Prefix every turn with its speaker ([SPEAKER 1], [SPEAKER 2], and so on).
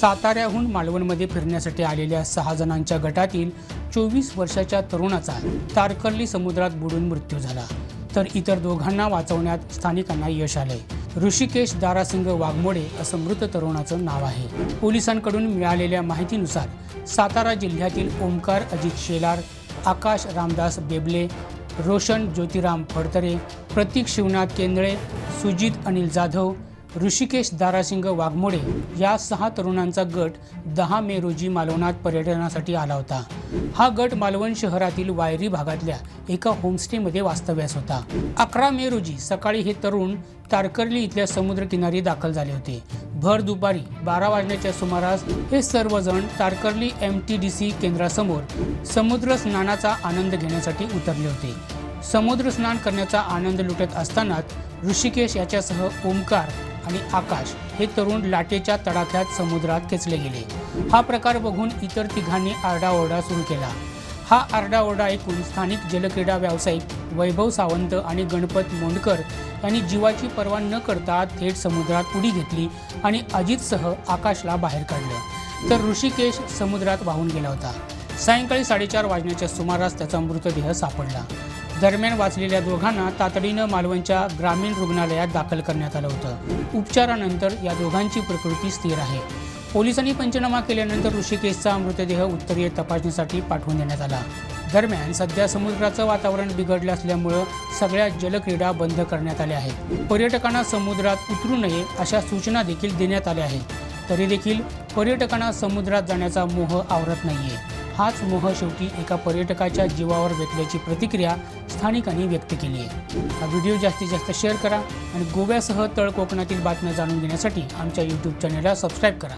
[SPEAKER 1] साताऱ्याहून मालवणमध्ये फिरण्यासाठी आलेल्या सहा जणांच्या गटातील चोवीस वर्षाच्या तरुणाचा तारकर्ली समुद्रात बुडून मृत्यू झाला. तर इतर दोघांना वाचवण्यात स्थानिकांना यश आलंय ऋषिकेश दारासिंग वाघमोडे असं मृत तरुणाचं नाव आहे. पोलिसांकडून मिळालेल्या माहितीनुसार सातारा जिल्ह्यातील ओमकार अजित शेलार आकाश रामदास बेबले रोशन ज्योतिराम फडतरे प्रतीक शिवनाथ केंद्रे सुजित अनिल जाधव ऋषिकेश दारासिंग वाघमोडे या सहा तरुणांचा गट दहा मे रोजी मालवणात पर्यटनासाठी आला होता. हा गट मालवण शहरातील वायरी भागातल्या एका होमस्टेमध्ये वास्तव्यास होता. अकरा मे रोजी सकाळी हे तरुण तारकर्ली इथल्या समुद्रकिनारी दाखल झाले होते. भर दुपारी बारा वाजण्याच्या सुमारास हे सर्वजण Tarkarli M T D C केंद्रासमोर समुद्र स्नानाचा आनंद घेण्यासाठी उतरले होते. समुद्र स्नान करण्याचा आनंद लुटत असतानाच ऋषिकेश याच्यासह ओमकार आणि आकाश हे तरुण लाटेच्या तडाख्यात समुद्रात खेचले गेले. हा प्रकार बघून इतर तिघांनी आरडाओरडा सुरू केला. हा आरडाओरडा ऐकून स्थानिक जलक्रीडा व्यावसायिक वैभव सावंत आणि गणपत मोंडकर यांनी जीवाची पर्वा न करता थेट समुद्रात उडी घेतली आणि अजितसह आकाशला बाहेर काढलं. तर ऋषिकेश समुद्रात वाहून गेला होता. सायंकाळी साडेचार वाजण्याच्या सुमारास त्याचा मृतदेह सापडला. दरम्यान वाचलेल्या दोघांना तातडीनं मालवणच्या ग्रामीण रुग्णालयात दाखल करण्यात आलं होतं. उपचारानंतर या दोघांची प्रकृती स्थिर आहे. पोलिसांनी पंचनामा केल्यानंतर ऋषिकेशचा मृतदेह उत्तरीय तपासणीसाठी पाठवून देण्यात आला. दरम्यान सध्या समुद्राचं वातावरण बिघडलं असल्यामुळं सगळ्या जलक्रीडा बंद करण्यात आल्या आहेत. पर्यटकांना समुद्रात उतरू नये अशा सूचना देखील देण्यात आल्या आहेत. तरी देखील पर्यटकांना समुद्रात जाण्याचा मोह आवरत नाहीये. हाच मोह शेवटी एका पर्यटकाच्या जीवावर बेतल्याची प्रतिक्रिया स्थानिकांनी व्यक्त केली आहे. हा व्हिडिओ जास्तीत जास्त शेअर करा आणि गोव्यासह तळ कोकणातील बातम्या जाणून घेण्यासाठी आमच्या यूट्यूब चॅनलला सबस्क्राईब करा.